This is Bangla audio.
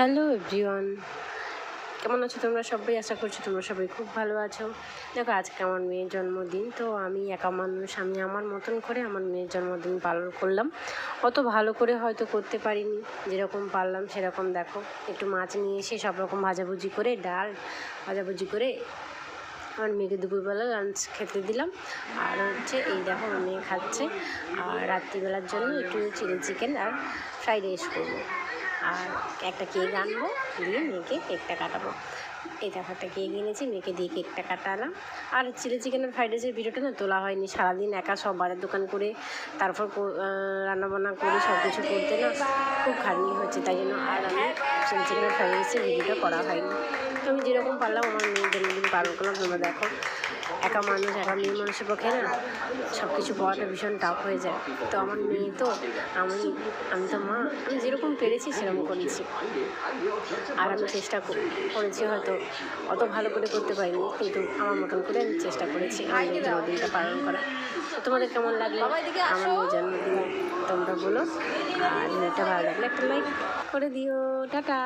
Hello everyone. কেমন আছো তোমরা সবাই? আশা করছি তোমরা সবাই খুব ভালো আছো। দেখো, আজকে আমার মেয়ের জন্মদিন, তো আমি একা মানুষ। আমি আমার মতন করে আমার মেয়ের জন্মদিন পালন করলাম। অত ভালো করে হয়তো করতে পারিনি। যেরকম পারলাম, সেরকম দেখো। একটু মাছ নিয়ে এসে সব রকম ভাজাভুজি করে, ডাল ভাজাভুজি করে আমার মেয়েকে দুপুরবেলা লাঞ্চ খেতে দিলাম। আর হচ্ছে এই দেখো আমার মেয়ে খাচ্ছে। আর রাত্রিবেলার জন্য একটু চিলি চিকেন আর ফ্রাইড রাইস করব। আর একটা কেক আনব দিয়ে মেয়েকে কেকটা কাটাবো। এই দেখো একটা কেক এনেছি, মেয়েকে দিয়ে কেকটা কাটালাম। আর চিলি চিকেনের ফ্রাইড রাইসের ভিডিওটা না তোলা হয়নি, সারাদিন একা সব বাজার দোকান করে, তারপর রান্নাবান্না করে সব কিছু করতে না খুব খাটনি হচ্ছে, তাই জন্য আর আমি চিলি চিকেন আর ফ্রাইড রাইসের ভিডিওটা করা হয়নি। তো আমি যেরকম পারলাম আমার মেয়ের জন্মদিন পালন করলাম, তোমরা দেখো, একা মানুষ, একা মেয়ে মানুষের পক্ষে না সব কিছু পাওয়াটা ভীষণ টাফ হয়ে যায়। তো আমার মেয়ে তো, আমি আমি তো মা, আমি যেরকম পেরেছি সেরকম করেছি। আর আমি চেষ্টা করেছি হয়তো। অত ভালো করে করতে পারিনি কিন্তু আমার মতন করে আমি চেষ্টা করেছি আমার জন্মদিনটা পালন করা তোমাদের কেমন লাগল? আমার জন্মদিন তোমরা বলো। আর ভিডিওটা ভালো লাগলে একটা লাইক করে দিও। টাটা।